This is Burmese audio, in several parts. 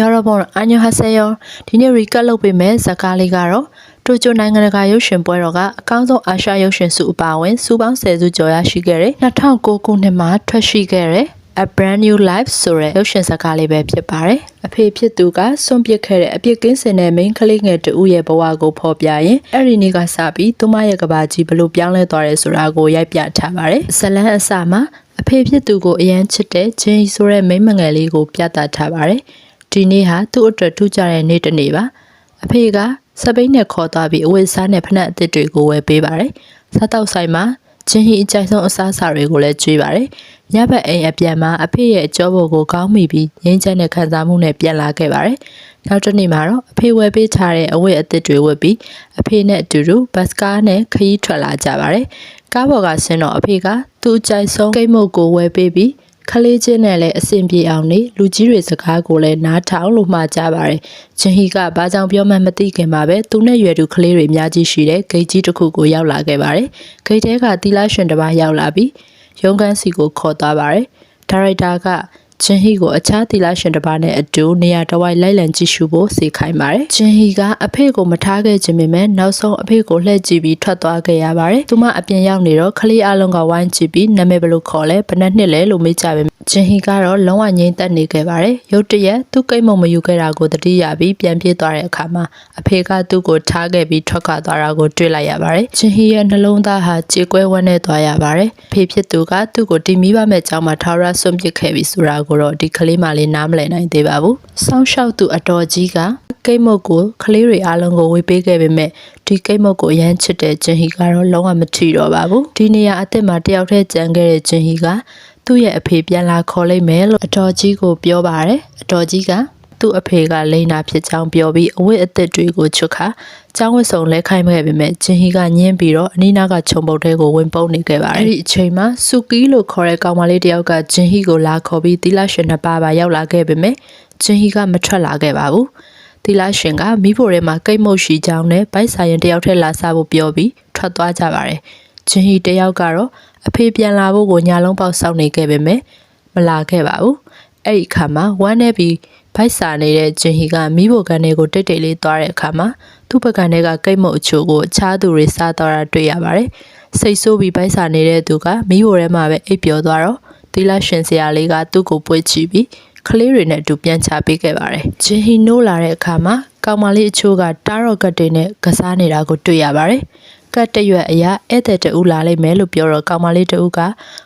여러분 안녕하세요ဒီနေ့ recap လုပ်ပေးမယ်ဇာတ်ကားလေးကတော့တိုကျိုနိုင်ငံတကာရုပ်ရှင်ပွဲတော်ကအကောင်းဆုံးအာရှရုပ်ရှင်စုအပါအဝင်စုပေါင်း10စုကျော်ရရှိခဲ့တဲ့2009ခုနှစ်မှာထွက်ရှိခဲ့တဲ့ A Brand New Life ဆိုတဲ့ရုပ်ရှင်ဇာတ်ကားလေးပဲဖြစ်ပါတယ်အဖေဖြစ်သူကစွန့်ပစ်ခဲ့တဲ့အပြစ်ကင်းစင်တဲ့ main ကလေးငယ်တူရဲ့ဘဝကိုဖော်ပြရင်အဲ့ဒီနေ့ကစပြီးသူမရဲ့ကဘာကြီးဘလို့ပြောင်းလဲသွားတယ်ဆိုတာကိုရိုက်ပြထားပါတယ်ဇလန်းအစမှာအဖေဖြစ်သူကိုအရန်ချစ်တဲ့ဂျင်းဆိုတဲ့မိန်းမငယ်လေးကိုပြသထားပါတယ် ဒီနေ့ဟာသူ့အတွက်ထူးခြားတဲ့နေ့တစ်နေ့ပါအဖေကစပိန်နဲ့ခေါ်သွားပြီးအဝတ်စားနဲ့ဖနက်အသစ်တွေကိုဝယ်ပေးပါတယ်စားတောက်ဆိုင်မှာချင်းဟီအကြိုက်ဆုံးအစားအစာတွေကိုလည်းကျွေးပါတယ်ညဘက်အိမ်အပြန်မှာအဖေရဲ့အကြောပေါ်ကိုကောင်းမိပြီးငင်းချက်နဲ့ခံစားမှုနဲ့ပြန်လာခဲ့ပါတယ်နောက်တစ်နေ့မှာတော့အဖေဝယ်ပေးထားတဲ့အဝတ်အသစ်တွေဝတ်ပြီးအဖေနဲ့အတူတူဘတ်စကားနဲ့ခရီးထွက်လာကြပါတယ်ကားပေါ်ကဆင်းတော့အဖေကသူ့အကြိုက်ဆုံးကိတ်မုတ်ကိုဝယ်ပေးပြီး ခလေးချင်းနဲ့လည်းအဆင်ပြေအောင်နေလူကြီးတွေစကားကိုလည်းနားထောင်လို့မှာကြပါတယ်။ဂျင်ဟီကဘာကြောင့်ပြောမှမသိခင်မှာပဲသူနဲ့ရွယ်သူကလေးတွေအများကြီးရှိတဲ့ဂိတ်ကြီးတစ်ခုကိုရောက်လာခဲ့ပါတယ်။ဂိတ်ထဲကတီလာရှင်တစ်ပါးရောက်လာပြီးရုံးခန်းစီကိုခေါ်သွားပါတယ်။ဒါရိုက်တာက ဂျင်ဟီကိုအခြားတီလာရှင်တစ်ပါးနဲ့အတူနေရာတစ်ဝိုက်လိုက်လံကြည့်ရှုဖို့စေခိုင်းပါတယ်။ဂျင်ဟီကအဖေကိုမထားခဲ့ခြင်းပေမဲ့နောက်ဆုံးအဖေကိုလှည့်ကြည့်ပြီးထွက်သွားခဲ့ရပါတယ်။သူမအပြင်ရောက်နေတော့ခလေးအလုံးကဝိုင်းကြည့်ပြီးနာမည်ဘယ်လိုခေါ်လဲဘယ်နှစ်နှစ်လဲလို့မေးကြပေမဲ့ ဂျင်ဟီကတော့လုံးဝငြိမ်သက်နေခဲ့ပါတယ်။ရုတ်တရက်သူ့ကိတ်မုံမယူခဲ့တာကိုတတိယပြီးပြန်ပြေးသွားတဲ့အခါမှာအဖေကသူ့ကိုထားခဲ့ပြီးထွက်ခွာသွားတာကိုတွေ့လိုက်ရပါတယ်။ဂျင်ဟီရဲ့နှလုံးသားဟာကြေကွဲဝမ်းနဲ့သွားရပါတယ်။ဖေဖြစ်သူကသူ့ကိုတီမီပါမဲ့ကြောင်းမှာထာဝရဆွန့်ပစ်ခဲ့ပြီးဆိုတာကိုတော့ဒီကလေးမလေးနားမလည်နိုင်သေးပါဘူး။စောင်းလျှောက်သူအတော်ကြီးကကိတ်မုတ်ကိုကလေးတွေအားလုံးကိုဝေပေးခဲ့ပေမဲ့ဒီကိတ်မုတ်ကိုအရန်ချစ်တဲ့ဂျင်ဟီကတော့လုံးဝမထီတော့ပါဘူးဒီနေရာအစ်စ်မှာတယောက်တည်းကြံခဲ့တဲ့ဂျင်ဟီက သူ့ရဲ့အဖေပြန်လာခေါ်လိုက်မယ်လို့အတော်ကြီးကိုပြောပါတယ်အတော်ကြီးကသူ့အဖေကလိန်နာဖြစ်ကြောင်းပြောပြီးအဝတ်အသစ်တွေကိုချွတ်ခါကျောင်းဝတ်စုံလဲခိုင်းခဲ့ပေမဲ့ဂျင်ဟီကညင်းပြီးတော့အနီးနားကခြုံပုတ်တဲကိုဝင်ပုန်းနေခဲ့ပါတယ်အဲ့ဒီအချိန်မှာစူကီလို့ခေါ်တဲ့ကောင်မလေးတယောက်ကဂျင်ဟီကိုလာခေါ်ပြီးသီလရှင်နှစ်ပါးပါရောက်လာခဲ့ပေမဲ့ဂျင်ဟီကမထွက်လာခဲ့ပါဘူးသီလရှင်ကမိဖို့ထဲမှာကိတ်မုတ်ရှိကြောင်းနဲ့ဗိုက်ဆိုင်ရင်တယောက်ထက်လာစားဖို့ပြောပြီးထွက်သွားကြပါတယ်ဂျင်ဟီတယောက်ကတော့ အဖေပြန်လာဖို့ကိုညာလုံးပေါက်စောင့်နေခဲ့ပေမဲ့မလာခဲ့ပါဘူးအဲ့ဒီအခါမှာဝမ်းနေပြီးဗိုက်စာနေတဲ့ဂျင်ဟီကမိဖို့ကန်တွေကိုတိတ်တိတ်လေးသွားတဲ့အခါမှာသူ့ပကံတွေကကိတ်မုတ်အချို့ကိုအခြားသူတွေစားတော့တာတွေ့ရပါတယ်စိတ်ဆိုးပြီးဗိုက်စာနေတဲ့သူကမိဖို့ထဲမှာပဲအိပ်ပျော်သွားတော့သီလရှင်စရာလေးကသူ့ကိုပွေ့ချပြီးကလေးတွေနဲ့အတူပြန်ချပေးခဲ့ပါတယ်။ဂျင်ဟီနိုးလာတဲ့အခါမှာကောင်မလေးအချို့ကတားရော့ကတ်တွေနဲ့ကစားနေတာကိုတွေ့ရပါတယ်။ ကတ်တရွက်အရာဧည့်သည်တူလာလိမ့်မယ်လို့ပြောတော့ကောင်မလေးတူက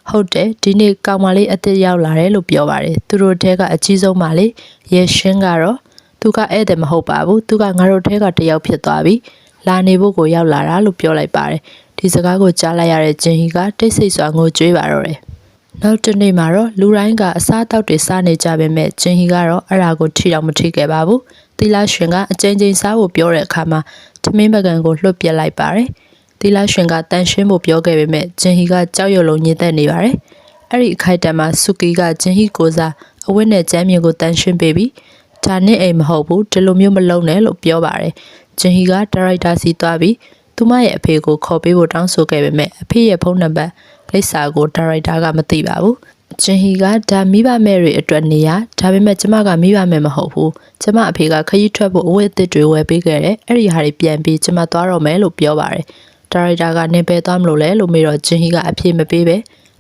ဟုတ်တယ်ဒီနေ့ကောင်မလေးအစ်စ်ရောက်လာတယ်လို့ပြောပါတယ်။သူတို့တဲကအကြီးဆုံးပါလေ။ရဲရှင်းကတော့သူကဧည့်သည်မဟုတ်ပါဘူး။သူကငါတို့တဲကတယောက်ဖြစ်သွားပြီ။လာနေဖို့ကိုရောက်လာတာလို့ပြောလိုက်ပါတယ်။ဒီစကားကိုကြားလိုက်ရတဲ့ဂျင်ဟီကတိတ်ဆိတ်စွာငိုကြွေးပါတော့တယ်။နောက်တစ်နေ့မှာတော့လူတိုင်းကအစားအသောက်တွေစားနေကြပေမဲ့ဂျင်ဟီကတော့အဲ့ဒါကိုထိတော့မထိခဲ့ပါဘူး။သီလရှင်ကအကြိမ်ကြိမ်စားဖို့ပြောတဲ့အခါမှာထမင်းပကံကိုလွှတ်ပြစ်လိုက်ပါတယ်။ သီလရှင်ကတန်ရှင်းဖို့ပြောခဲ့ပေမဲ့ဂျင်ဟီကကြောက်ရွံ့လုံးညင်သက်နေပါတယ်။အဲ့ဒီအခိုက်အတန့်မှာစုကီကဂျင်ဟီကိုစားအဝတ်နဲ့ကြမ်းမြင်ကိုတန်ရှင်းပေးပြီးဒါနဲ့အိမ်မဟုတ်ဘူးဒီလိုမျိုးမလုပ်နဲ့လို့ပြောပါတယ်။ဂျင်ဟီကဒါရိုက်တာစီသွားပြီးသူမရဲ့အဖေကိုခေါ်ပေးဖို့တောင်းဆိုခဲ့ပေမဲ့အဖေရဲ့ဖုန်းနံပါတ်လိပ်စာကိုဒါရိုက်တာကမသိပါဘူး။ဂျင်ဟီကဒါမိဘမဲ့တွေအတွက်နေရဒါပေမဲ့ကျမကမိဘမဲ့မဟုတ်ဘူး။ကျမအဖေကခရီးထွက်ဖို့အဝတ်အသစ်တွေဝယ်ပေးခဲ့တယ်။အဲ့ဒီဟာတွေပြန်ပြီးကျမသွားတော့မယ်လို့ပြောပါတယ်။ ဒါရိုက်တာကနေပယ်သွားမလို့လဲလို့မေးတော့ဂျင်ဟီကအပြေမပေးပဲ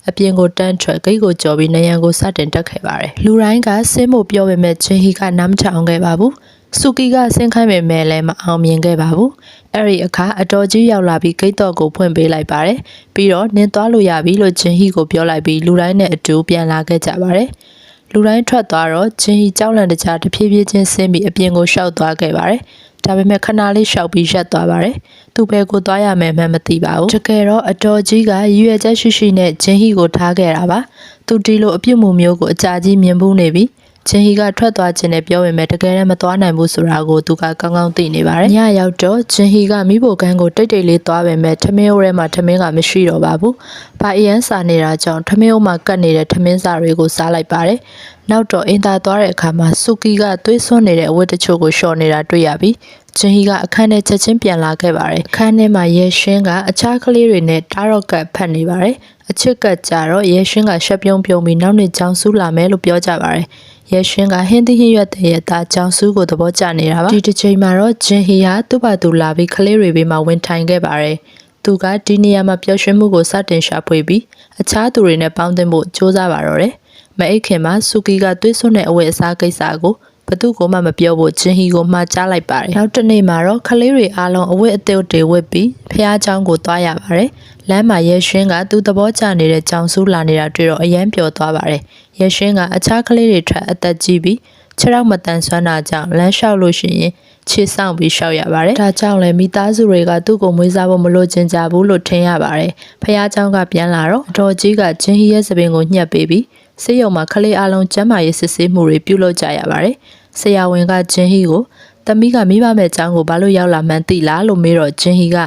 အပြင်ကိုတန်းထွက်ဂိတ်ကိုကြော်ပြီးနယံကိုစတင်တက်ခဲ့ပါတယ်။လူတိုင်းကဆင်းဖို့ပြောပေမဲ့ဂျင်ဟီကနားမထောင်ခဲ့ပါဘူး။စုကီကဆင်းခိုင်းပေမဲ့လည်းမအောင်မြင်ခဲ့ပါဘူး။အဲ့ဒီအခါအတော်ကြီးရောက်လာပြီးဂိတ်တော့ကိုဖွင့်ပေးလိုက်ပါတယ်။ပြီးတော့နင်းသွားလို့ရပြီလို့ဂျင်ဟီကိုပြောလိုက်ပြီးလူတိုင်းနဲ့အတူပြန်လာခဲ့ကြပါတယ်။လူတိုင်းထွက်သွားတော့ဂျင်ဟီကြောက်လန့်တကြားတဖြည်းဖြည်းချင်းဆင်းပြီးအပြင်ကိုရှောက်သွားခဲ့ပါတယ်။ ဒါပေမဲ့ခဏလေးရှောက်ပြီးရက်သွားပါတယ်။သူ့ဘဲကိုသွားရမယ်မှမသိပါဘူး။တကယ်တော့အတော်ကြီးကရွရွယ်ချက်ရှိရှိနဲ့ဂျင်ဟီကိုထားခဲ့တာပါ။သူဒီလိုအပြစ်မှုမျိုးကိုအကြာကြီးမြင်ဘူးနေပြီ။ဂျင်ဟီကထွက်သွားခြင်းနဲ့ပြောပေမဲ့တကယ်တမ်းမသွားနိုင်ဘူးဆိုတာကိုသူကကောင်းကောင်းသိနေပါတယ်။ညရောက်တော့ဂျင်ဟီကမိဖို့ကန်းကိုတိတ်တိတ်လေးသွားပေမဲ့ထမင်းအိုးထဲမှာထမင်းကမရှိတော့ပါဘူး။ဘာအရန်စာနေတာကြောင့်ထမင်းအိုးမှာကတ်နေတဲ့ထမင်းစာတွေကိုစားလိုက်ပါတယ်။ နောက်တော့အင်တာသွားတဲ့အခါမှာစူကီကသွေးစွန်းနေတဲ့အဝတ်တချို့ကိုလျှော်နေတာတွေ့ရပြီးဂျင်ဟီကအခန်းထဲချက်ချင်းပြန်လာခဲ့ပါတယ်။အခန်းထဲမှာရဲရှင်းကအခြားကလေးတွေနဲ့တားရော့ကတ်ဖတ်နေပါတယ်။အချစ်ကတ်ကြတော့ရဲရှင်းကရှက်ပြုံးပြုံးပြီးနောက်နေ့ကြောင်ဆူးလာမယ်လို့ပြောကြပါတယ်။ရဲရှင်းကဟင်းသီးဟင်းရွက်တဲ့ရဲ့သားကြောင်စုကိုသဘောကျနေတာပါဒီတစ်ချိန်မှာတော့ဂျင်ဟီဟာသူ့ဘာသူလာပြီးကလေးတွေဘေးမှာဝင်ထိုင်ခဲ့ပါတယ်သူကဒီနေရာမှာပျော်ရွှင်မှုကိုစတင်ရှာဖွေပြီးအခြားသူတွေနဲ့ပေါင်းသင်းဖို့ကြိုးစားပါတော့တယ် မအိတ်ခင်မှာစူကီကသွေးစွန်းတဲ့အဝတ်အစားကိစ္စကိုဘသူကမှမပြောဖို့ဂျင်ဟီကိုမှားကြားလိုက်ပါတယ်နောက်တစ်နေ့မှာတော့ကလေးတွေအားလုံးအဝတ်အသစ်တွေဝတ်ပြီးဖះเจ้าကိုသွားရပါတယ်လမ်းမှာရဲရှင်းကသူ့သဘောကျနေတဲ့ကြောင်ဆူးလာနေတာတွေ့တော့အယမ်းပျော်သွားပါတယ်ရဲရှင်းကအခြားကလေးတွေထက်အသက်ကြီးပြီးခြေထောက်မတန်ဆွမ်းတာကြောင့်လမ်းလျှောက်လို့ရှိရင်ခြေဆောင်ပြီးလျှောက်ရပါတယ်ဒါကြောင့်လည်းမိသားစုတွေကသူ့ကိုမွေးစားဖို့မလိုချင်ကြဘူးလို့ထင်ရပါတယ်ဖះเจ้าကပြန်လာတော့အတော်ကြီးကဂျင်ဟီရဲ့သပင်ကိုညှက်ပေးပြီး ဆေးရုံမှာကလေးအလုံးကျန်းမာရေးစစ်ဆေးမှုတွေပြုလုပ်ကြရပါတယ်ဆရာဝန်ကဂျင်ဟီကိုသမီးကမိဘမဲ့အကြောင်းကိုဘာလို့ရောက်လာမှန်းသိလားလို့မေးတော့ဂျင်ဟီက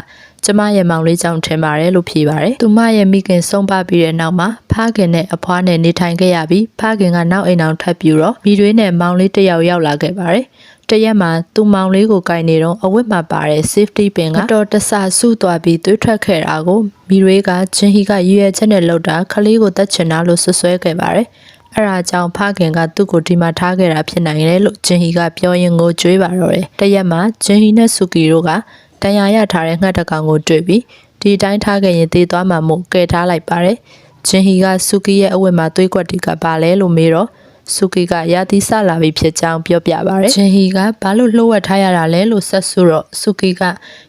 ကျမရဲ့မောင်လေးကြောင့်ထင်ပါတယ်လို့ဖြေပါတယ်။သူမရဲ့မိခင်ဆုံးပါပြီးတဲ့နောက်မှာဖခင်နဲ့အဖွားနဲ့နေထိုင်ခဲ့ရပြီးဖခင်ကနောက်အိမ်အောင်ထပ်ပြူတော့မိတွေနဲ့မောင်လေးတစ်ယောက်ရောက်လာခဲ့ပါတယ်။ တရက်မှာသူမောင်လေးကိုကင်နေတော့အဝတ်မှာပါတဲ့ safety pin ကတော်တဆဆုသွားပြီးသွေးထွက်ခဲ့တာကိုမိတွေကဂျင်ဟီကရွေချက်နဲ့လှုပ်တာခလေးကိုတတ်ချင်တာလို့ဆွဆွဲခဲ့ပါတယ်။အဲ့ဒါကြောင့်ဖခင်ကသူ့ကိုဒီမှာထားခဲ့တာဖြစ်နိုင်တယ်လို့ဂျင်ဟီကပြောရင်ကိုကြွေးပါတော့တယ်။တရက်မှာဂျင်ဟီနဲ့ဆူကီတို့ကတန်ရာရထားတဲ့ငှက်တကောင်ကိုတွေ့ပြီးဒီတိုင်းထားခဲ့ရင်သေသွားမှာမို့ကယ်ထားလိုက်ပါတယ်။ဂျင်ဟီကဆူကီရဲ့အဝတ်မှာသွေးကွက်တီကပါလဲလို့မေးတော့ ဆူကီကရာသီဆလာပြီဖြစ်ကြောင်းပြောပြပါရယ်ဂျင်ဟီကဘာလို့လှုပ်ဝက်ထားရတာလဲလို့ဆက်ဆိုတော့ဆူကီက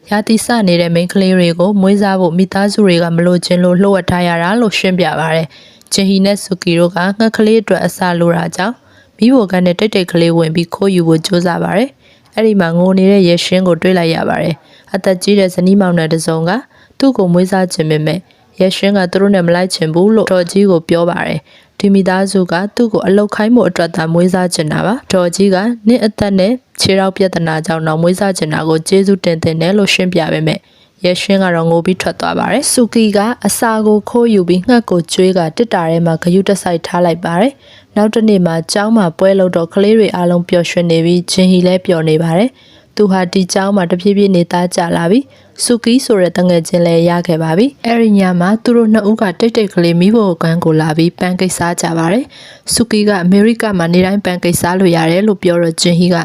ရာသီဆနေတဲ့မိန်းကလေးတွေကိုမွေးစားဖို့မိသားစုတွေကမလိုချင်လို့လှုပ်ဝက်ထားရတာလို့ရှင်းပြပါရယ်ဂျင်ဟီနဲ့ဆူကီတို့ကငှက်ကလေးအတွက်အစာလိုတာကြောင့်မိဘကနဲ့တိတ်တိတ်ကလေးဝင်ပြီးခိုးယူဖို့ကြိုးစားပါရယ်အဲ့ဒီမှာငိုနေတဲ့ရဲရှင်းကိုတွေးလိုက်ရပါတယ်အသက်ကြီးတဲ့ဇနီးမောင်နှံတစ်စုံကသူ့ကိုမွေးစားခြင်းပေမဲ့ရဲရှင်းကသူတို့နဲ့မလိုက်ချင်ဘူးလို့တော်ကြီးကိုပြောပါတယ် ဒီမိသားစုကသူ့ကိုအလုတ်ခိုင်းမှုအတွက်သာမွေးစားချင်တာပါတော်ကြီးကနင့်အသက်နဲ့ခြေထောက်ပြဿနာကြောင့်တော့မွေးစားချင်တာကိုကျေးဇူးတင်တင်တယ်လို့ရှင်းပြပေမဲ့ရဲရှင်းကတော့ငိုပြီးထွက်သွားပါတယ်။စူကီကအစာကိုခိုးယူပြီးငှက်ကိုကျွေးကတစ်တာထဲမှာဂယုတစိုက်ထားလိုက်ပါတယ်။နောက်တစ်နေ့မှာကျောင်းမှာပွဲလုပ်တော့ကလေးတွေအားလုံးပျော်ရွှင်နေပြီးဂျင်ဟီလည်းပျော်နေပါတယ်။ သူဟာဒီကျောင်းမှာတဖြည်းဖြည်းနေသားကြလာပြီ။စူကီဆိုတဲ့တငယ်ချင်းလည်းရခဲ့ပါပြီ။အဲ့ဒီညမှာသူတို့နှစ်ဦးကတိတ်တိတ်ကလေးမိဖို့ကန်းကိုလာပြီးပန်ကိတ်စားကြပါတယ်။စူကီကအမေရိကမှာနေတိုင်းပန်ကိတ်စားလို့ရတယ်လို့ပြောတော့ဂျင်ဟီက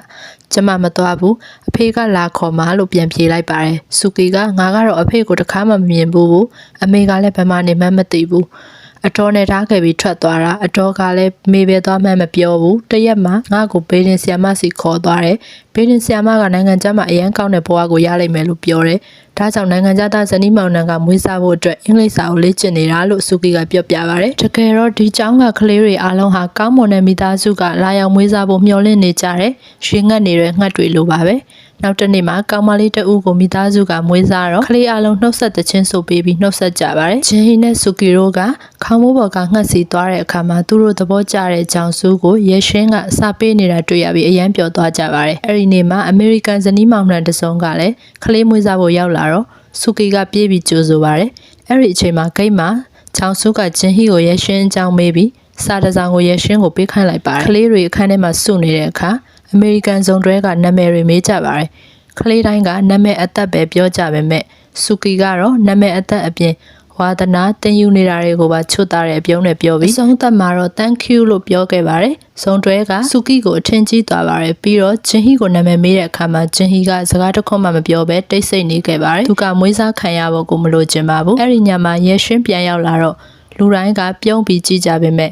ကျမမသွားဘူးအဖေကလာခေါ်มาလို့ပြန်ပြေးလိုက်ပါတယ်။စူကီကငါကတော့အဖေကိုတခါမှမမြင်ဘူး။အမေကလည်းဘယ်မှနေမှမသိဘူး။ အတော်နဲ့ထားခဲ့ပြီးထွက်သွားတာအတော်ကလည်းမေပဲသွားမှန်းမပြောဘူးတရက်မှာငါ့ကိုဘေးရင်ဆီယမစီခေါ်သွားတယ်ဘေးရင်ဆီယမကနိုင်ငံခြားမှာအရန်ကောင်းတဲ့ဘဝကိုရလိမ့်မယ်လို့ပြောတယ်ဒါကြောင့်နိုင်ငံခြားသားဇနီးမောင်နှံကမွေးစားဖို့အတွက်အင်္ဂလိပ်စာကိုလေ့ကျင့်နေတာလို့ဆူကီကပြောပြပါရတယ်တကယ်တော့ဒီကျောင်းကကလေးတွေအားလုံးဟာကောင်းမွန်တဲ့မိသားစုကလာရောက်မွေးစားဖို့မျှော်လင့်နေကြတယ်ရှင်ငတ်နေတဲ့ငှက်တွေလိုပါပဲ နောက်တစ်နေ့မှာကောင်မလေးတဦးကိုမိသားစုကမွေးစားတော့ကလေးအလုံးနှုတ်ဆက်တဲ့ချင်းဆိုပေးပြီးနှုတ်ဆက်ကြပါတယ်ဂျင်ဟီနဲ့ဆူကီရိုကခေါင်းမိုးပေါ်ကငှက်စီသွားတဲ့အခါမှာသူတို့သဘောကျတဲ့ကြောင်စုကိုရဲရှင်းကအစာပေးနေတာတွေ့ရပြီးအယမ်းပျော်သွားကြပါတယ်အဲ့ဒီနေ့မှာအမေရိကန်ဇနီးမောင်နှံတစုံကလည်းကလေးမွေးစားဖို့ရောက်လာတော့ဆူကီကပြေးပြီးကြိုဆိုပါတယ်အဲ့ဒီအချိန်မှာဂိတ်မှာချောင်စုကဂျင်ဟီကိုရဲရှင်းအကြောင်းမေးပြီးစာတစောင်ကိုရဲရှင်းကိုပေးခိုင်းလိုက်ပါတယ်ကလေးတွေအခန်းထဲမှာစုနေတဲ့အခါ အမေရိကန်ဇုံတွဲကနာမည်တွေမေးကြပါတယ်ကလေးတိုင်းကနာမည်အသက်ပဲပြောကြပါမဲ့စူကီကတော့နာမည်အသက်အပြင်ဝါသနာတင်ယူနေတာတွေကိုပါချွတ်သားတဲ့အပြုံးနဲ့ပြောပြီးဆုံးသက်မှာတော့ thank you လို့ပြောခဲ့ပါတယ်။ဇုံတွဲကစူကီကိုအထင်ကြီးသွားပါတယ်ပြီးတော့ဂျင်ဟီကိုနာမည်မေးတဲ့အခါမှာဂျင်ဟီကစကားတစ်ခွန်းမှမပြောဘဲတိတ်ဆိတ်နေခဲ့ပါတယ်။သူကမွေးစားခံရဖို့ကိုမလိုချင်ပါဘူး။အဲ့ဒီညမှာရဲရှင်းပြန်ရောက်လာတော့လူတိုင်းကပြုံးပြီးကြည့်ကြပေမဲ့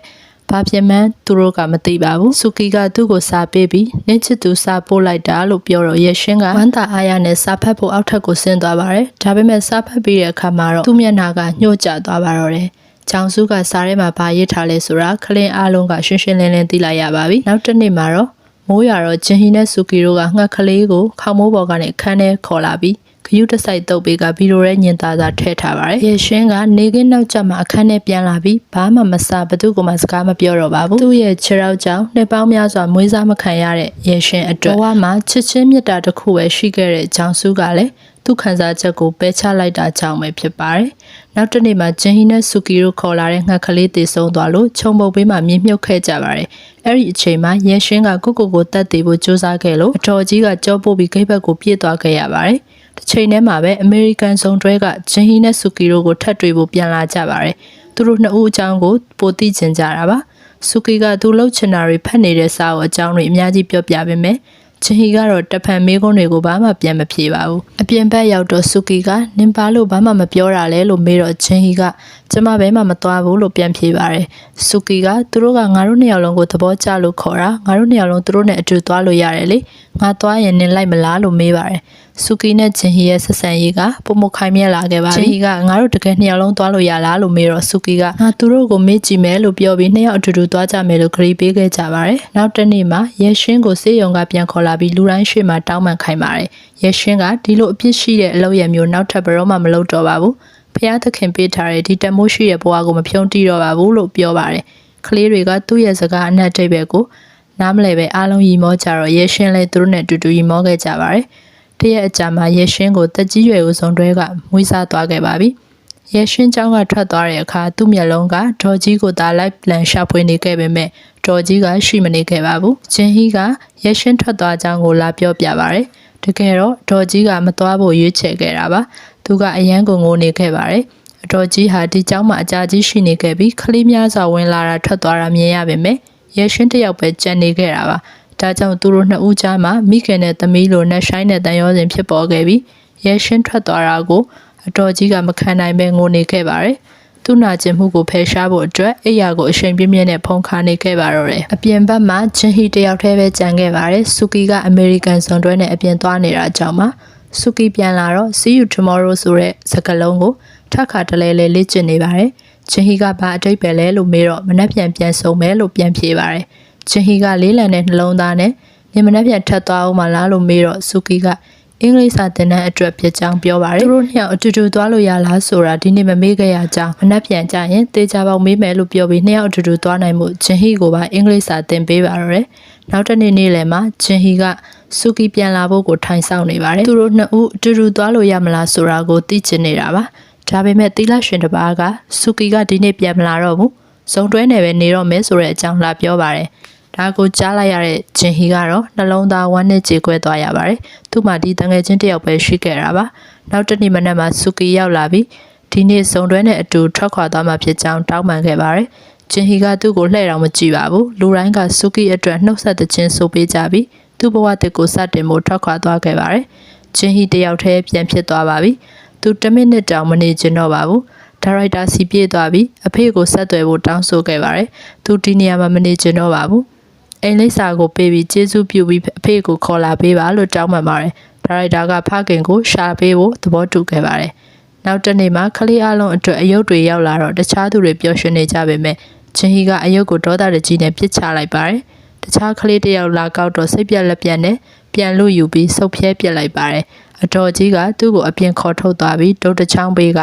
ဘာဖြစ်မှန်းသူတို့ကမသိပါဘူး။စူကီကသူ့ကိုစာပေးပြီးနင်းချစ်သူစာပို့လိုက်တာလို့ပြောတော့ရဲရှင်းကဝမ်းသာအားရနဲ့စာဖတ်ဖို့အောက်ထပ်ကိုဆင်းသွားပါတယ်။ဒါပေမဲ့စာဖတ်ပြီးတဲ့အခါမှာတော့သူ့မျက်နှာကညှို့ကျသွားပါတော့တယ်။ချောင်စုကစားထဲမှာဗာရေးထားလဲဆိုတာခလင်းအားလုံးကရှင်းရှင်းလင်းလင်းသိလိုက်ရပါပြီ။နောက်တစ်နေ့မှာတော့မိုးရွာတော့ဂျင်ဟီနဲ့ဆူကီတို့ကငှက်ကလေးကိုခေါမိုးပေါ်ကနေခန်းထဲခေါ်လာပြီး ဂယုတစိုက်တုပ်ပေးကဗီဒီယိုရဲညင်သားသာထည့်ထားပါတယ်။ရေရှင်းကနေကင်းနောက်ကျမှအခန်းထဲပြန်လာပြီးဘာမှမစားဘသူကမှစကားမပြောတော့ပါဘူး။သူ့ရဲ့ခြေထောက်ကြောင့်နှစ်ပေါင်းများစွာမွေးစားမခံရတဲ့ရေရှင်းအတွက်ဘဝမှာချစ်ချင်းမြတ်တာတစ်ခုပဲရှိခဲ့တဲ့ဂျောင်စုကလည်းသူခံစားချက်ကိုပယ်ချလိုက်တာကြောင့်ပဲဖြစ်ပါတယ်။နောက်တစ်နေ့မှာဂျင်ဟီနဲ့ဆူကီတို့ခေါ်လာတဲ့ငှက်ကလေးတည်ဆုံးသွားလို့ခြုံပုတ်ပေးမှမြင်မြုပ်ခဲ့ကြပါတယ်။အဲ့ဒီအချိန်မှာရဲရှင်းကကိုကိုကိုတတ်တည်ဖို့စူးစမ်းခဲ့လို့အတော်ကြီးကကြောပို့ပြီးဂိတ်ဘက်ကိုပြေးသွားခဲ့ရပါတယ်။ တစ်ချိန်တည်းမှာပဲအမေရိကန်စုံတွဲကဂျင်ဟီနဲ့ဆူကီတို့ကိုထပ်တွေ့ဖို့ပြန်လာကြပါတယ်။သူတို့နှစ်ဦးအကြောင်းကိုပိုသိကျင်ကြတာပါ။ဆူကီကသူလှုပ်ချင်တာတွေဖတ်နေတဲ့စာအုပ်အကြောင်းတွေအများကြီးပြောပြပေးမယ် ချင်းဟီကတော့တဖန်မေးခွန်းတွေကိုဘာမှပြန်မဖြေပါဘူးအပြင်ဘက်ရောက်တော့ဆူကီကနင်ပါလို့ဘာမှမပြောတာလဲလို့မေးတော့ချင်းဟီကကျမဘဲမှမသွားဘူးလို့ပြန်ဖြေပါတယ်ဆူကီကသူတို့ကငါတို့နှစ်ယောက်လုံးကိုသဘောကျလို့ခေါ်တာငါတို့နှစ်ယောက်လုံးသူတို့နဲ့အတူသွားလို့ရတယ်လေငါသွားရင်နင်လိုက်မလားလို့မေးပါတယ်ဆူကီနဲ့ချင်းဟီရဲ့ဆက်ဆံရေးကပုံမခိုင်မြဲလာခဲ့ပါပြီချင်းဟီကငါတို့တကယ်နှစ်ယောက်လုံးသွားလို့ရလားလို့မေးတော့ဆူကီကငါသူတို့ကိုမေးကြည့်မယ်လို့ပြောပြီးနှစ်ယောက်အတူတူသွားကြမယ်လို့ခရီးပေးခဲ့ကြပါတယ်နောက်တစ်နေ့မှာရဲရှင်းကိုစေယုံကပြန်ခေါ်လာပြီးလူတိုင်းရှေ့မှာတောင်းပန်ခိုင်းပါတယ်ရဲရှင်းကဒီလိုအပြစ်ရှိတဲ့အလုပ်ရမျိုးနောက်ထပ်ဘယ်တော့မှမလုပ်တော့ပါဘူးဖျားသခင်ပေးထားတဲ့ဒီတမိုးရှိတဲ့ဘဝကိုမဖြုံးတီးတော့ပါဘူးလို့ပြောပါတယ်ကလေးတွေကသူ့ရဲ့စကားအနက်တိတ်ပဲကိုနားမလဲပဲအားလုံးရီမောကြတော့ရဲရှင်းလဲသူတို့နဲ့အတူတူရီမောခဲ့ကြပါတယ်တရက်အကြာမှာရဲရှင်းကိုတက်ကြီးရွယ်ဦးဆုံးတွဲကမွေးစားသွားခဲ့ပါပြီ ရဲရှင်းကျောင်းကထွက်သွားတဲ့အခါသူ့မျက်လုံးကဒေါ်ကြီးကိုသာလိုက်လန်ရှာဖွေနေခဲ့ပေမဲ့ဒေါ်ကြီးကရှိမနေခဲ့ပါဘူး။ဂျင်ဟီကရဲရှင်းထွက်သွားကြောင်းကိုလာပြောပြပါရယ်။တကယ်တော့ဒေါ်ကြီးကမသွားဖို့ရွေးချယ်ခဲ့တာပါ။သူကအရန်ကိုငိုနေခဲ့ပါရယ်။အတော်ကြီးဟာဒီကျောင်းမှာအကြာကြီးရှိနေခဲ့ပြီးခလေးများစွာဝင်လာတာထွက်သွားတာမြင်ရပေမဲ့ရဲရှင်းတယောက်ပဲကြံနေခဲ့တာပါ။ဒါကြောင့်သူတို့နှစ်ဦးကြားမှာမိခင်နဲ့သမီးလိုနှက်ဆိုင်တဲ့တန်ရောစဉ်ဖြစ်ပေါ်ခဲ့ပြီးရဲရှင်းထွက်သွားတာကို အတော်ကြီးကမခံနိုင်ပဲငိုနေခဲ့ပါတယ်။သူ့နာကျင်မှုကိုဖယ်ရှားဖို့အတွက်အိယာကိုအချိန်ပြင်းပြင်းနဲ့ဖုန်ခါနေခဲ့ပါတော့တယ်။အပြင်ဘက်မှာဂျင်ဟီတယောက်တည်းပဲကြံခဲ့ပါတယ်။ဆူကီကအမေရိကန်ဇွန်တွဲနဲ့အပြင်သွားနေတာကြောင့်ပါ။ဆူကီပြန်လာတော့ see you tomorrow ဆိုတဲ့စကားလုံးကိုထပ်ခါတလဲလဲလေ့ကျင့်နေပါတယ်။ဂျင်ဟီကဘာအတိတ်ပဲလဲလို့မေးတော့မနှက်ပြန်ပြန်ဆုံးမယ်လို့ပြန်ဖြေပါတယ်။ဂျင်ဟီကလေးလံတဲ့နှလုံးသားနဲ့နေမနှက်ပြန်ထပ်သွားအောင်မလားလို့မေးတော့ဆူကီက အင်္ဂလိပ်စာသင်တန်းအတွက်ဖြစ်ကြောင်းပြောပါတယ်။သူတို့နှစ်ယောက်အတူတူသွားလို့ရလားဆိုတာဒီနေ့မမေးခဲ့ရကြောင်းမနှက်ပြန်ကြရင်တေချာပေါက်မေးမယ်လို့ပြောပြီးနှစ်ယောက်အတူတူသွားနိုင်မှုဂျင်ဟီကိုပါအင်္ဂလိပ်စာသင်ပေးပါတော့တယ်။နောက်တစ်နေ့နေ့လယ်မှာဂျင်ဟီကဆူကီပြန်လာဖို့ကိုထိုင်ဆောင်နေပါတယ်။သူတို့နှစ်ဦးအတူတူသွားလို့ရမလားဆိုတာကိုသိချင်နေတာပါ။ဒါပေမဲ့သီလရှင်တစ်ပါးကဆူကီကဒီနေ့ပြန်မလာတော့ဘူး။စုံတွဲနယ်ပဲနေတော့မယ်ဆိုတဲ့အကြောင်းလာပြောပါတယ်။ ဒါကိုကြားလိုက်ရတဲ့ဂျင်ဟီကတော့နှလုံးသားဝမ်းနဲ့ကြေကွဲသွားရပါတယ်။သူ့မှာဒီတငယ်ချင်းတယောက်ပဲရှိခဲ့တာပါ။နောက်တစ်နေ့မနက်မှာဆူကီရောက်လာပြီးဒီနေ့စုံတွဲနဲ့အတူထွက်ခွာသွားမှဖြစ်ကြောင်းတောင်းပန်ခဲ့ပါတယ်။ဂျင်ဟီကသူ့ကိုလှည့်တော့မကြည့်ပါဘူး။လူတိုင်းကဆူကီအတွက်နှုတ်ဆက်တဲ့ချင်းဆိုပေးကြပြီးသူ့ဘဝတစ်ကိုစတင်ဖို့ထွက်ခွာသွားခဲ့ပါတယ်။ဂျင်ဟီတယောက်တည်းပြန်ဖြစ်သွားပါပြီ။သူ10မိနစ်တောင်မနေချင်တော့ပါဘူး။ဒါရိုက်တာစီပြေးသွားပြီးအဖေကိုဆက်သွယ်ဖို့တောင်းဆိုခဲ့ပါတယ်။သူဒီနေရာမှာမနေချင်တော့ပါဘူး။ အိမ်လိပ်စာကိုပေးပြီးကျေးဇူးပြုပြီးအဖေကိုခေါ်လာပေးပါလို့တောင်းပန်ပါတယ်။ဒါရိုက်တာကဖခင်ကိုရှာပေးဖို့သဘောတူခဲ့ပါတယ်။နောက်တစ်နေ့မှာခလေးအလုံးအတွက်အယုတ်တွေရောက်လာတော့တခြားသူတွေပျော်ရွှင်နေကြပေမဲ့ချင်းဟီကအယုတ်ကိုဒေါသတကြီးနဲ့ပြစ်ချလိုက်ပါတယ်။တခြားကလေးတယောက်လာကောက်တော့စိတ်ပြက်လက်ပြက်နဲ့ပြန်လို့ယူပြီးဆုပ်ဖြဲပြစ်လိုက်ပါတယ်။အတော်ကြီးကသူ့ကိုအပြင်ခေါ်ထုတ်သွားပြီးဒုတ်တချောင်းပေးက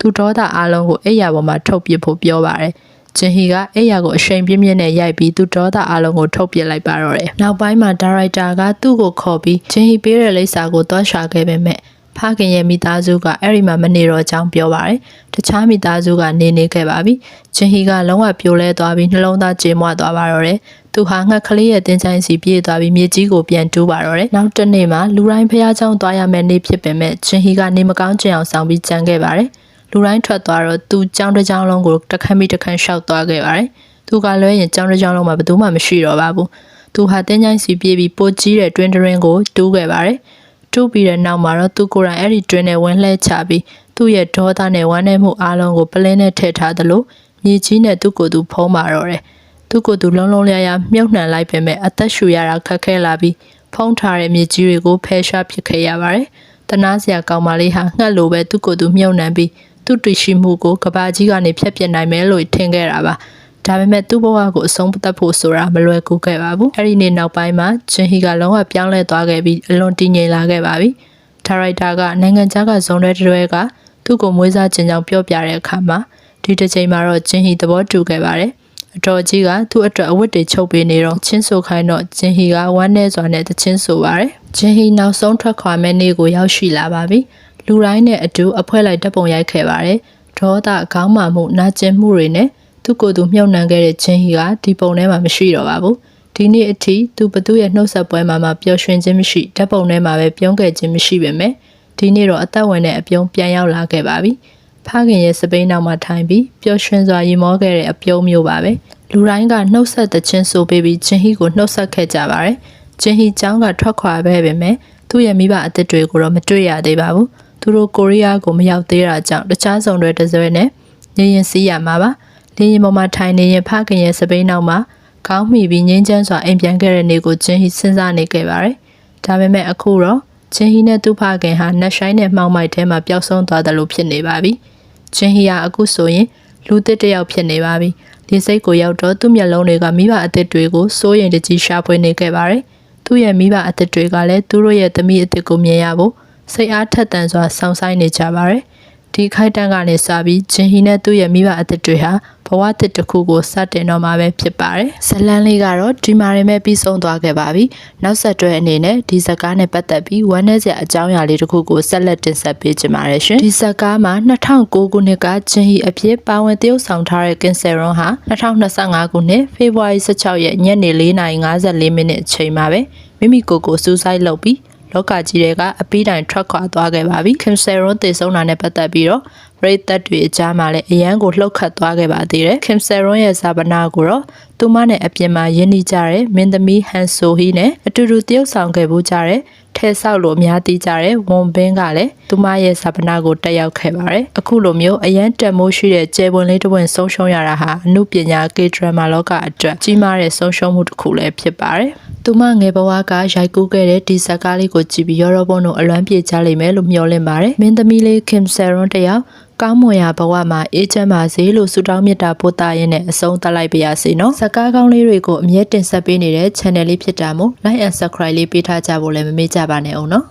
သူဒေါသအလုံးကိုအိယာပေါ်မှာထုတ်ပစ်ဖို့ပြောပါတယ်။ ဂျင်ဟီကအဲ့ရကိုအရှိန်ပြင်းပြင်းနဲ့ရိုက်ပြီးသူဒေါသအလုံးကိုထုတ်ပြလိုက်ပါတော့တယ်။နောက်ပိုင်းမှာဒါရိုက်တာကသူ့ကိုခေါ်ပြီးဂျင်ဟီပေးတဲ့လိပ်စာကိုသွားရှာခဲ့ပေမဲ့ဖခင်ရဲ့မိသားစုကအဲ့ဒီမှာမနေတော့ကြောင်းပြောပါတယ်။တခြားမိသားစုကနေနေခဲ့ပါပြီ။ဂျင်ဟီကလုံးဝပြိုလဲသွားပြီးနှလုံးသားကြေမွသွားပါတော့တယ်။သူဟာငှက်ကလေးရဲ့တင်းချိုင်းစီပြေးသွားပြီးမြေကြီးကိုပြန်တူးပါတော့တယ်။နောက်တစ်နေ့မှာလူတိုင်းဖះเจ้าသွားရမယ့်နေ့ဖြစ်ပေမဲ့ဂျင်ဟီကနေမကောင်းကျင်အောင်ဆောင်ပြီးကြံခဲ့ပါတယ်။ လူတိုင်းထွက်သွားတော့သူကြောင်းတစ်ကြောင်းလုံးကိုတခမ်းပြီးတခမ်းရှောက်သွားခဲ့ပါတယ်။သူကလွဲရင်ကြောင်းတစ်ကြောင်းလုံးမှာဘယ်သူမှမရှိတော့ပါဘူး။သူဟာတင်းချိုင်းစီပြေးပြီးပိုကြီးတဲ့တွင်းတွင်းကိုတူးခဲ့ပါတယ်။တူးပြီးတဲ့နောက်မှာတော့သူကိုယ်တိုင်အဲ့ဒီတွင်းနဲ့ဝင်လှဲချပြီးသူ့ရဲ့ဒေါသနဲ့ဝမ်းနည်းမှုအလုံးကိုပလင်းနဲ့ထည့်ထားသလိုမြေကြီးနဲ့သူ့ကိုယ်သူဖုံးမာတော့တယ်။သူ့ကိုယ်သူလုံးလုံးလျားလျားမြုပ်နှံလိုက်ပေမဲ့အသက်ရှူရတာခက်ခဲလာပြီးဖုံးထားတဲ့မြေကြီးတွေကိုဖယ်ရှားပစ်ခဲ့ရပါတယ်။တနာစရာကောင်မလေးဟာငှက်လိုပဲသူ့ကိုယ်သူမြုပ်နှံပြီး သူ့တွေ့ရှိမှုကိုကဘာကြီးကနေဖျက်ပစ်နိုင်မယ်လို့ထင်ခဲ့တာပါဒါပေမဲ့သူ့ဘဝကိုအဆုံးသတ်ဖို့ဆိုတာမလွယ်ကူခဲ့ပါဘူးအဲ့ဒီနေ့နောက်ပိုင်းမှာဂျင်ဟီကလုံးဝပြောင်းလဲသွားခဲ့ပြီးအလွန်တည်ငြိမ်လာခဲ့ပါပြီဒါရိုက်တာကနိုင်ငံခြားကဇုံရဲတွဲကသူ့ကိုမွေးစားခြင်းကြောင့်ပြောပြတဲ့အခါမှာဒီတစ်ချိန်မှာတော့ဂျင်ဟီသဘောတူခဲ့ပါတယ်အတော်ကြီးကသူ့အတွက်အဝတ်တွေချုပ်ပေးနေတော့ချင်းဆိုခိုင်းတော့ဂျင်ဟီကဝမ်းနဲ့စွာနဲ့တချင်းဆိုပါတယ်ဂျင်ဟီနောက်ဆုံးထွက်ခွာမဲ့နေ့ကိုရောက်ရှိလာပါပြီ လူတိုင်းနဲ့အတူအဖွဲလိုက်တပ်ပုံရိုက်ခဲ့ပါတယ်။ဒေါသခေါင်းမာမှုနာကျင်မှုတွေနဲ့သူ့ကိုယ်သူမြုပ်နှံခဲ့တဲ့ချင်းဟီကဒီပုံထဲမှာမရှိတော့ပါဘူး။ဒီနေ့အထိသူဘသူရဲ့နှုတ်ဆက်ပွဲမှာမှပျော်ရွှင်ခြင်းမရှိဓာတ်ပုံထဲမှာပဲပြုံးခဲ့ခြင်းမရှိပေမဲ့ဒီနေ့တော့အသက်ဝင်တဲ့အပြုံးပြန်ရောက်လာခဲ့ပါပြီ။ဖခင်ရဲ့စပိန်နောက်မှာထိုင်ပြီးပျော်ရွှင်စွာရင်မောခဲ့တဲ့အပြုံးမျိုးပါပဲလူတိုင်းကနှုတ်ဆက်တဲ့ချင်းဆိုပေးပြီးချင်းဟီကိုနှုတ်ဆက်ခဲ့ကြပါတယ်ချင်းဟီចောင်းကထွက်ခွာပဲပဲမယ်သူ့ရဲ့မိဘအသစ်တွေကိုတော့မတွေ့ရသေးပါဘူး သူတို့ကိုရီးယားကိုမရောက်သေးတာကြောင့်တခြားဆောင်တွေတစ်စွဲနဲ့ညရင်စီးရမှာပါလင်းရင်ပေါ်မှာထိုင်နေရင်ဖခင်ရဲ့စပိန်နောက်မှာခေါင်းမိပြီးငင်းချမ်းစွာအိမ်ပြန်ခဲ့တဲ့နေ့ကိုချင်းဟီစဉ်းစားနေခဲ့ပါတယ်ဒါပေမဲ့အခုတော့ချင်းဟီနဲ့သူ့ဖခင်ဟာနတ်ဆိုင်နဲ့မှောင်မိုက်ထဲမှာပျောက်ဆုံးသွားတယ်လို့ဖြစ်နေပါပြီချင်းဟီကအခုဆိုရင်လူသစ်တစ်ယောက်ဖြစ်နေပါပြီလေစိတ်ကိုရောက်တော့သူ့မျက်လုံးတွေကမိဘအသစ်တွေကိုစိုးရင်တကြီးရှာဖွေနေခဲ့ပါတယ်သူ့ရဲ့မိဘအသစ်တွေကလည်းသူတို့ရဲ့သမီးအသစ်ကိုမြင်ရဖို့ စိတ်အားထက်သန်စွာစောင့်ဆိုင်နေကြပါတယ်ဒီခိုက်တန်းကနေစပြီးဂျင်ဟီနဲ့သူ့ရဲ့မိဘအသစ်တွေဟာဘဝတစ်တစ်ခုကိုစတင်တော့မှာပဲဖြစ်ပါတယ်ဇလန်းလေးကတော့ဒီမှာရင်မဲ့ပြီးဆုံးသွားခဲ့ပါပြီနောက်ဆက်တွဲအနေနဲ့ဒီဇာတ်ကားနဲ့ပတ်သက်ပြီးဝမ်းနည်းစရာအကြောင်းအရာလေးတစ်ခုကိုဆက်လက်တင်ဆက်ပေးချင်ပါတယ်ရှင်ဒီဇာတ်ကားမှာ2009ခုနှစ်ကဂျင်ဟီအဖြစ်ပါဝင်သရုပ်ဆောင်ထားတဲ့ကင်ဆယ်ရွန်ဟာ2025ခုနှစ်ဖေဖော်ဝါရီ16ရက်ညနေ4:54မိနစ်အချိန်မှာပဲမိမိကိုယ်ကိုစူးစိုက်လုပ်ပြီး လောကကြီးတွေကအပီးတိုင်ထွက်ခွာသွားခဲ့ပါပြီခင်ဆယ်ရွန်တည်ဆုံးတာနဲ့ပတ်သက်ပြီးတော့ပရိသတ်တွေအကြားမှာလည်းအရန်ကိုလှုပ်ခတ်သွားခဲ့ပါသေးတယ်ခင်ဆယ်ရွန်ရဲ့ဇာပနာကိုတော့ သူမနဲ့အပြင်မှာယဉ်နီကြတဲ့မင်းသမီးဟန်ဆိုဟီနဲ့အတူတူတယောက်ဆောင်ခဲ့မှုကြတဲ့ထဲဆောက်လို့အများသိကြတဲ့ဝန်ဘင်းကလည်းသူမရဲ့ဇာပနာကိုတက်ရောက်ခဲ့ပါတယ်အခုလိုမျိုးအရန်တက်မိုးရှိတဲ့ကျယ်ပွန်လေးတစ်ပွင့်ဆုံးရှုံးရတာဟာအမှုပညာကေဒရမာလောကအတွက်ကြီးမားတဲ့ဆုံးရှုံးမှုတစ်ခုလည်းဖြစ်ပါတယ်သူမငယ်ဘဝကရိုက်ကူးခဲ့တဲ့ဒီဇာတ်ကားလေးကိုကြည့်ပြီးရောရောဘုံတို့အလွမ်းပြေကြလိမ့်မယ်လို့မျှော်လင့်ပါတယ်မင်းသမီးလေးခင်ဆယ်ရွန်တယောက် ကောင်းမွန်ရာဘဝမှာအေးချမ်းပါစေလို့ဆုတောင်းမေတ္တာပို့သရင်းနဲ့အဆုံးသတ်လိုက်ပါရစေနော်ဇကားကောင်းလေးတွေကိုအမြဲတင်ဆက်ပေးနေတဲ့ channel လေးဖြစ်တာမို့ like and subscribe လေးပေးထားကြဖို့လည်းမမေ့ကြပါနဲ့အောင်နော်